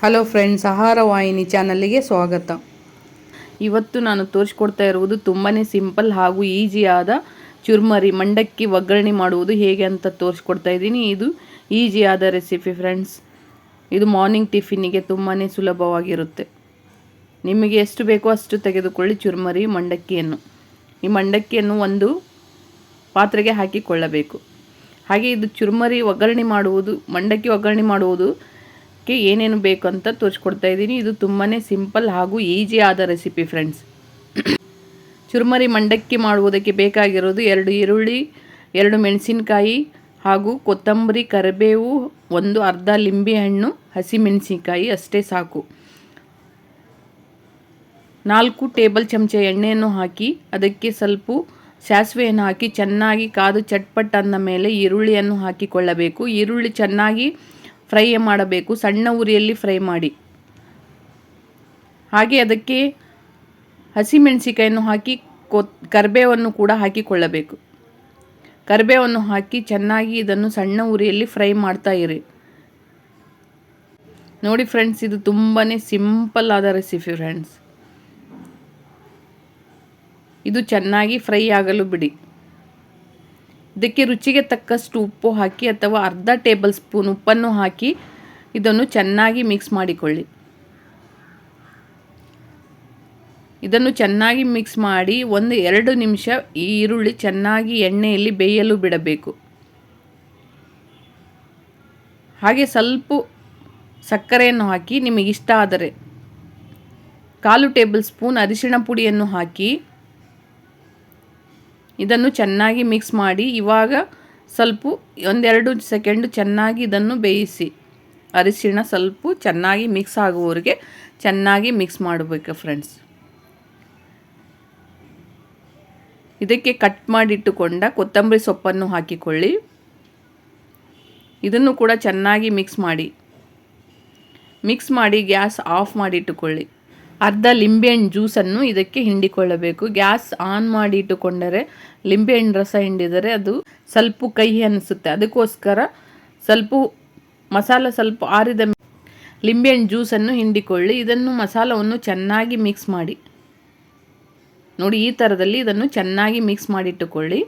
Hello friends ಆಹಾರ ವಾಹಿನಿ ಚಾನಲ್ಗೆ ಸ್ವಾಗತ. ಇವತ್ತು ನಾನು ತೋರಿಸ್ಕೊಡ್ತಾ ಇರುವುದು ತುಂಬಾ ಸಿಂಪಲ್ ಹಾಗೂ ಈಸಿಯಾದ ಚುರ್ಮರಿ, ಮಂಡಕ್ಕಿ ಒಗ್ಗರಣೆ ಮಾಡುವುದು ಹೇಗೆ ಅಂತ ತೋರಿಸ್ಕೊಡ್ತಾ ಇದ್ದೀನಿ. ಇದು ಈಸಿಯಾದ ರೆಸಿಪಿ ಫ್ರೆಂಡ್ಸ್ ಇದು ಮಾರ್ನಿಂಗ್ ಟಿಫಿನಿಗೆ ತುಂಬಾ ಸುಲಭವಾಗಿರುತ್ತೆ. ನಿಮಗೆ ಎಷ್ಟು ಬೇಕೋ ಅಷ್ಟು ತೆಗೆದುಕೊಳ್ಳಿ ಚುರ್ಮರಿ, ಮಂಡಕ್ಕಿಯನ್ನು. ಈ ಮಂಡಕ್ಕಿಯನ್ನು ಒಂದು ಪಾತ್ರೆಗೆ ಹಾಕಿಕೊಳ್ಳಬೇಕು. ಹಾಗೆ ಇದು ಚುರ್ಮರಿ ಒಗ್ಗರಣೆ ಮಾಡುವುದು, ಮಂಡಕ್ಕಿ ಒಗ್ಗರಣೆ ಮಾಡುವುದು ಕ್ಕೆ ಏನೇನು ಬೇಕು ಅಂತ ತೋರಿಸ್ಕೊಡ್ತಾ ಇದ್ದೀನಿ. ಇದು ತುಂಬಾ ಸಿಂಪಲ್ ಹಾಗೂ ಈಜಿ ಆದ ರೆಸಿಪಿ ಫ್ರೆಂಡ್ಸ್. ಚುರುಮರಿ ಮಂಡಕ್ಕಿ ಮಾಡುವುದಕ್ಕೆ ಬೇಕಾಗಿರೋದು ಎರಡು ಈರುಳ್ಳಿ, ಎರಡು ಮೆಣಸಿನಕಾಯಿ ಹಾಗೂ ಕೊತ್ತಂಬರಿ, ಕರಿಬೇವು, ಒಂದು ಅರ್ಧ ಲಿಂಬೆಹಣ್ಣು ಹಸಿಮೆಣಸಿನಕಾಯಿ ಅಷ್ಟೇ ಸಾಕು. ನಾಲ್ಕು ಟೇಬಲ್ ಚಮಚ ಎಣ್ಣೆಯನ್ನು ಹಾಕಿ ಅದಕ್ಕೆ ಸ್ವಲ್ಪ ಸಾಸಿವೆಯನ್ನು ಹಾಕಿ ಚೆನ್ನಾಗಿ ಕಾದು ಚಟ್ಪಟ್ ಅಂದ ಮೇಲೆ ಈರುಳ್ಳಿಯನ್ನು ಹಾಕಿಕೊಳ್ಳಬೇಕು. ಈರುಳ್ಳಿ ಚೆನ್ನಾಗಿ ಫ್ರೈ ಮಾಡಬೇಕು, ಸಣ್ಣ ಉರಿಯಲ್ಲಿ ಫ್ರೈ ಮಾಡಿ. ಹಾಗೆ ಅದಕ್ಕೆ ಹಸಿಮೆಣಸಿಕಾಯನ್ನು ಹಾಕಿ ಕೊ ಕರಿಬೇವನ್ನು ಕೂಡ ಹಾಕಿಕೊಳ್ಳಬೇಕು. ಕರಿಬೇವನ್ನು ಹಾಕಿ ಚೆನ್ನಾಗಿ ಇದನ್ನು ಸಣ್ಣ ಉರಿಯಲ್ಲಿ ಫ್ರೈ ಮಾಡ್ತಾ ಇರಿ. ನೋಡಿ ಫ್ರೆಂಡ್ಸ್, ಇದು ತುಂಬಾ ಸಿಂಪಲ್ ಆದ ರೆಸಿಪಿ ಫ್ರೆಂಡ್ಸ್. ಇದು ಚೆನ್ನಾಗಿ ಫ್ರೈ ಆಗಲು ಬಿಡಿ. ಇದಕ್ಕೆ ರುಚಿಗೆ ತಕ್ಕಷ್ಟು ಉಪ್ಪು ಹಾಕಿ ಅಥವಾ ಅರ್ಧ ಟೇಬಲ್ ಸ್ಪೂನ್ ಉಪ್ಪನ್ನು ಹಾಕಿ ಇದನ್ನು ಚೆನ್ನಾಗಿ ಮಿಕ್ಸ್ ಮಾಡಿಕೊಳ್ಳಿ. ಇದನ್ನು ಚೆನ್ನಾಗಿ ಮಿಕ್ಸ್ ಮಾಡಿ ಒಂದು ಎರಡು ನಿಮಿಷ ಈ ಈರುಳ್ಳಿ ಚೆನ್ನಾಗಿ ಎಣ್ಣೆಯಲ್ಲಿ ಬೇಯಲು ಬಿಡಬೇಕು. ಹಾಗೆ ಸ್ವಲ್ಪ ಸಕ್ಕರೆಯನ್ನು ಹಾಕಿ ನಿಮಗಿಷ್ಟ ಆದರೆ ಕಾಲು ಟೇಬಲ್ ಸ್ಪೂನ್ ಅರಿಶಿಣ ಪುಡಿಯನ್ನು ಹಾಕಿ ಇದನ್ನು ಚೆನ್ನಾಗಿ ಮಿಕ್ಸ್ ಮಾಡಿ, ಇವಾಗ ಸ್ವಲ್ಪ ಒಂದೆರಡು ಸೆಕೆಂಡ್ ಚೆನ್ನಾಗಿ ಇದನ್ನು ಬೇಯಿಸಿ. ಅರಿಶಿಣ ಸ್ವಲ್ಪ ಚೆನ್ನಾಗಿ ಮಿಕ್ಸ್ ಆಗುವವರೆಗೆ ಚೆನ್ನಾಗಿ ಮಿಕ್ಸ್ ಮಾಡಬೇಕು ಫ್ರೆಂಡ್ಸ್ ಇದಕ್ಕೆ ಕಟ್ ಮಾಡಿಟ್ಟುಕೊಂಡ ಕೊತ್ತಂಬರಿ ಸೊಪ್ಪನ್ನು ಹಾಕಿಕೊಳ್ಳಿ. ಇದನ್ನು ಕೂಡ ಚೆನ್ನಾಗಿ ಮಿಕ್ಸ್ ಮಾಡಿ. ಮಿಕ್ಸ್ ಮಾಡಿ ಗ್ಯಾಸ್ ಆಫ್ ಮಾಡಿಟ್ಟುಕೊಳ್ಳಿ ಅರ್ಧ ಲಿಂಬೆಹಣ್ಣು ಜ್ಯೂಸನ್ನು ಇದಕ್ಕೆ ಹಿಂಡಿಕೊಳ್ಳಬೇಕು. ಗ್ಯಾಸ್ ಆನ್ ಮಾಡಿ ಇಟ್ಟುಕೊಂಡರೆ ಲಿಂಬೆಹಣ್ಣು ರಸ ಹಿಂಡಿದರೆ ಅದು ಸ್ವಲ್ಪ ಕಹಿ ಅನಿಸುತ್ತೆ. ಅದಕ್ಕೋಸ್ಕರ ಸ್ವಲ್ಪ ಮಸಾಲ ಸ್ವಲ್ಪ ಆರಿದ ಲಿಂಬೆಹಣ್ಣು ಜ್ಯೂಸನ್ನು ಹಿಂಡಿಕೊಳ್ಳಿ. ಇದನ್ನು ಮಸಾಲವನ್ನು ಚೆನ್ನಾಗಿ ಮಿಕ್ಸ್ ಮಾಡಿ. ನೋಡಿ, ಈ ಥರದಲ್ಲಿ ಇದನ್ನು ಚೆನ್ನಾಗಿ ಮಿಕ್ಸ್ ಮಾಡಿಟ್ಟುಕೊಳ್ಳಿ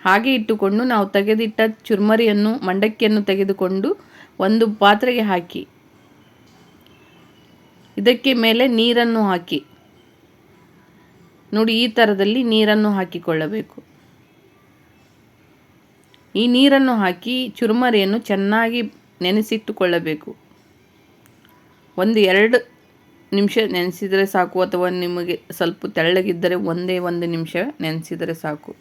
ಹಾಗೆ ಇಟ್ಟುಕೊಂಡು ನಾವು ತೆಗೆದಿಟ್ಟ ಚುರ್ಮರಿಯನ್ನು, ಮಂಡಕ್ಕಿಯನ್ನು ತೆಗೆದುಕೊಂಡು ಒಂದು ಪಾತ್ರೆಗೆ ಹಾಕಿ. ಇದಕ್ಕೆ ಮೇಲೆ ನೀರನ್ನು ಹಾಕಿ. ನೋಡಿ, ಈ ಥರದಲ್ಲಿ ನೀರನ್ನು ಹಾಕಿಕೊಳ್ಳಬೇಕು. ಈ ನೀರನ್ನು ಹಾಕಿ ಚುರುಮರಿಯನ್ನು ಚೆನ್ನಾಗಿ ನೆನೆಸಿಟ್ಟುಕೊಳ್ಳಬೇಕು. ಒಂದು ಎರಡು ನಿಮಿಷ ನೆನೆಸಿದರೆ ಸಾಕು, ಅಥವಾ ನಿಮಗೆ ಸ್ವಲ್ಪ ತೆಳ್ಳಗಿದ್ದರೆ ಒಂದೇ ಒಂದು ನಿಮಿಷ ನೆನೆಸಿದರೆ ಸಾಕು.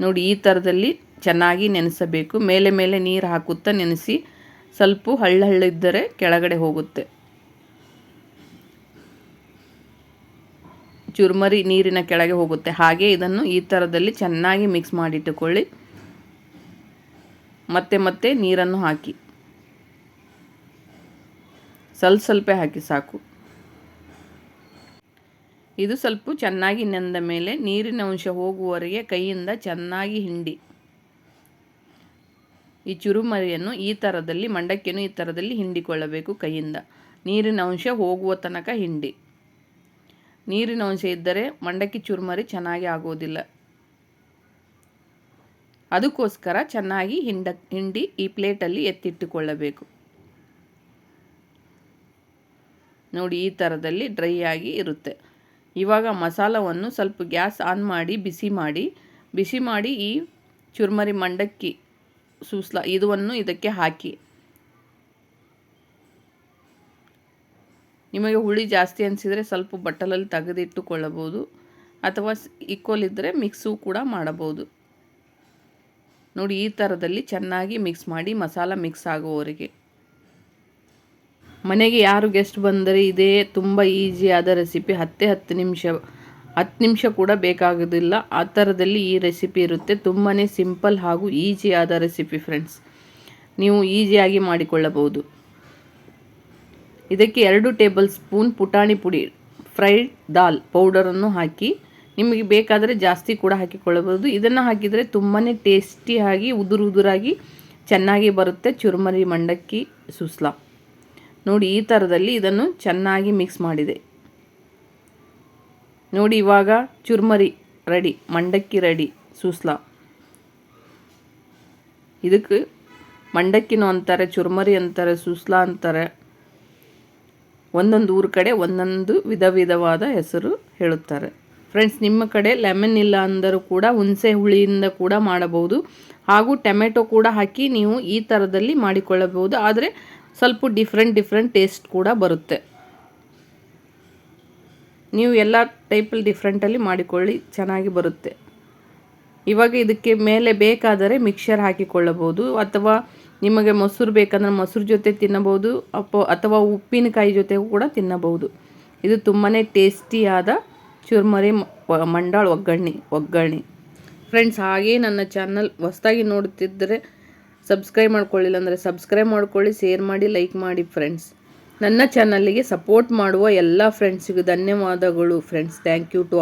ನೋಡಿ, ಈ ಥರದಲ್ಲಿ ಚೆನ್ನಾಗಿ ನೆನೆಸಬೇಕು. ಮೇಲೆ ಮೇಲೆ ನೀರು ಹಾಕುತ್ತಾ ನೆನೆಸಿ ಸ್ವಲ್ಪ ಹಳ್ಳ ಹಳ್ಳಿದ್ದರೆ ಕೆಳಗಡೆ ಹೋಗುತ್ತೆ. ಚುರ್ಮರಿ ನೀರಿನ ಕೆಳಗೆ ಹೋಗುತ್ತೆ. ಹಾಗೆ ಇದನ್ನು ಈ ಥರದಲ್ಲಿ ಚೆನ್ನಾಗಿ ಮಿಕ್ಸ್ ಮಾಡಿಟ್ಟುಕೊಳ್ಳಿ. ಮತ್ತೆ ಮತ್ತೆ ನೀರನ್ನು ಹಾಕಿ. ಸ್ವಲ್ಪ ಸ್ವಲ್ಪ ಹಾಕಿ ಸಾಕು. ಇದು ಸ್ವಲ್ಪ ಚೆನ್ನಾಗಿ ನೆಂದ ಮೇಲೆ ನೀರಿನ ಅಂಶ ಹೋಗುವವರೆಗೆ ಕೈಯಿಂದ ಚೆನ್ನಾಗಿ ಹಿಂಡಿ. ಈ ಚುರುಮರಿಯನ್ನು ಈ ಥರದಲ್ಲಿ ಮಂಡಕ್ಕಿಯನ್ನು ಈ ಥರದಲ್ಲಿ ಹಿಂಡಿಕೊಳ್ಳಬೇಕು ಕೈಯಿಂದ. ನೀರಿನ ಅಂಶ ಹೋಗುವ ತನಕ ಹಿಂಡಿ. ನೀರಿನ ಅಂಶ ಇದ್ದರೆ ಮಂಡಕ್ಕಿ ಚುರುಮರಿ ಚೆನ್ನಾಗಿ ಆಗೋದಿಲ್ಲ. ಅದಕ್ಕೋಸ್ಕರ ಚೆನ್ನಾಗಿ ಹಿಂಡ, ಹಿಂಡಿ ಈ ಪ್ಲೇಟಲ್ಲಿ ಎತ್ತಿಟ್ಟುಕೊಳ್ಳಬೇಕು. ನೋಡಿ, ಈ ಥರದಲ್ಲಿ ಡ್ರೈ ಆಗಿ ಇರುತ್ತೆ. ಇವಾಗ ಮಸಾಲವನ್ನು ಸ್ವಲ್ಪ ಗ್ಯಾಸ್ ಆನ್ ಮಾಡಿ, ಬಿಸಿ ಮಾಡಿ ಬಿಸಿ ಮಾಡಿ ಈ ಚುರುಮರಿ ಮಂಡಕ್ಕಿ ಸೂಸ್ಲ ಇದನ್ನು ಇದಕ್ಕೆ ಹಾಕಿ. ನಿಮಗೆ ಹುಳಿ ಜಾಸ್ತಿ ಅನಿಸಿದರೆ ಸ್ವಲ್ಪ ಬಟ್ಟಲಲ್ಲಿ ತೆಗೆದಿಟ್ಟುಕೊಳ್ಳಬಹುದು. ಅಥವಾ ಈಕ್ವಲ್ ಇದ್ದರೆ ಮಿಕ್ಸು ಕೂಡ ಮಾಡಬಹುದು. ನೋಡಿ, ಈ ಥರದಲ್ಲಿ ಚೆನ್ನಾಗಿ ಮಿಕ್ಸ್ ಮಾಡಿ ಮಸಾಲ ಮಿಕ್ಸ್ ಆಗುವವರಿಗೆ. ಮನೆಗೆ ಯಾರು ಗೆಸ್ಟ್ ಬಂದರೆ ಇದೇ ತುಂಬ ಈಸಿಯಾದ ರೆಸಿಪಿ ಹತ್ತೇ ಹತ್ತು ನಿಮಿಷ ಹತ್ತು ನಿಮಿಷ ಕೂಡ ಬೇಕಾಗೋದಿಲ್ಲ. ಆ ಥರದಲ್ಲಿ ಈ ರೆಸಿಪಿ ಇರುತ್ತೆ. ತುಂಬಾ ಸಿಂಪಲ್ ಹಾಗೂ ಈಸಿಯಾದ ರೆಸಿಪಿ ಫ್ರೆಂಡ್ಸ್ ನೀವು ಈಸಿಯಾಗಿ ಮಾಡಿಕೊಳ್ಳಬಹುದು. ಇದಕ್ಕೆ ಎರಡು ಟೇಬಲ್ ಸ್ಪೂನ್ ಪುಟಾಣಿ ಪುಡಿ ಫ್ರೈಡ್ ದಾಲ್ ಪೌಡರನ್ನು ಹಾಕಿ, ನಿಮಗೆ ಬೇಕಾದರೆ ಜಾಸ್ತಿ ಕೂಡ ಹಾಕಿಕೊಳ್ಳಬಹುದು. ಇದನ್ನು ಹಾಕಿದರೆ ತುಂಬಾ ಟೇಸ್ಟಿಯಾಗಿ ಉದುರು ಉದುರಾಗಿ ಚೆನ್ನಾಗಿ ಬರುತ್ತೆ. ಚುರುಮರಿ, ಮಂಡಕ್ಕಿ, ಸುಸ್ಲಾ. ನೋಡಿ, ಈ ಥರದಲ್ಲಿ ಇದನ್ನು ಚೆನ್ನಾಗಿ ಮಿಕ್ಸ್ ಮಾಡಿದೆ. ನೋಡಿ ಇವಾಗ ಚುರ್ಮರಿ ರೆಡಿ, ಮಂಡಕ್ಕಿ ರೆಡಿ, ಸೂಸ್ಲಾ. ಇದಕ್ಕೆ ಮಂಡಕ್ಕಿನೂ ಅಂತಾರೆ, ಚುರ್ಮರಿ ಅಂತಾರೆ, ಸುಸ್ಲಾ ಅಂತಾರೆ. ಒಂದೊಂದು ಊರ ಕಡೆ ಒಂದೊಂದು ವಿಧ ವಿಧವಾದ ಹೆಸರು ಹೇಳುತ್ತಾರೆ. ಫ್ರೆಂಡ್ಸ್ ನಿಮ್ಮ ಕಡೆ ಲೆಮನ್ ಇಲ್ಲ ಅಂದರೂ ಕೂಡ ಹುಣಸೆ ಹುಳಿಯಿಂದ ಕೂಡ ಮಾಡಬಹುದು. ಹಾಗೂ ಟೊಮೆಟೊ ಕೂಡ ಹಾಕಿ ನೀವು ಈ ಥರದಲ್ಲಿ ಮಾಡಿಕೊಳ್ಳಬಹುದು. ಆದರೆ ಸ್ವಲ್ಪ ಡಿಫ್ರೆಂಟ್ ಡಿಫ್ರೆಂಟ್ ಟೇಸ್ಟ್ ಕೂಡ ಬರುತ್ತೆ. ನೀವು ಎಲ್ಲ ಟೈಪಲ್ಲಿ ಡಿಫ್ರೆಂಟಲ್ಲಿ ಮಾಡಿಕೊಳ್ಳಿ, ಚೆನ್ನಾಗಿ ಬರುತ್ತೆ. ಇವಾಗ ಇದಕ್ಕೆ ಮೇಲೆ ಬೇಕಾದರೆ ಮಿಕ್ಸರ್ ಹಾಕಿಕೊಳ್ಳಬಹುದು, ಅಥವಾ ನಿಮಗೆ ಮೊಸರು ಬೇಕಂದರೆ ಮೊಸರು ಜೊತೆ ತಿನ್ನಬಹುದು, ಅಪ್ಪ, ಅಥವಾ ಉಪ್ಪಿನಕಾಯಿ ಜೊತೆ ಕೂಡ ತಿನ್ನಬಹುದು. ಇದು ತುಂಬಾ ಟೇಸ್ಟಿಯಾದ ಚುರ್ಮರಿ ಮಂಡಾಳ ಮಂಡಾಳ್ ಒಗ್ಗರಣೆ ಒಗ್ಗರಣೆ. ಫ್ರೆಂಡ್ಸ್ ಹಾಗೇ ನನ್ನ ಚಾನಲ್ ಹೊಸ್ದಾಗಿ ನೋಡುತ್ತಿದ್ದರೆ ಸಬ್ಸ್ಕ್ರೈಬ್ ಮಾಡ್ಕೊಳ್ಳಿಲ್ಲ ಅಂದರೆ ಸಬ್ಸ್ಕ್ರೈಬ್ ಮಾಡ್ಕೊಳ್ಳಿ ಶೇರ್ ಮಾಡಿ ಲೈಕ್ ಮಾಡಿ ಫ್ರೆಂಡ್ಸ್ ನನ್ನ ಚಾನಲ್ಗೆ ಸಪೋರ್ಟ್ ಮಾಡುವ ಎಲ್ಲ ಫ್ರೆಂಡ್ಸಿಗೂ ಧನ್ಯವಾದಗಳು. Friends thank you to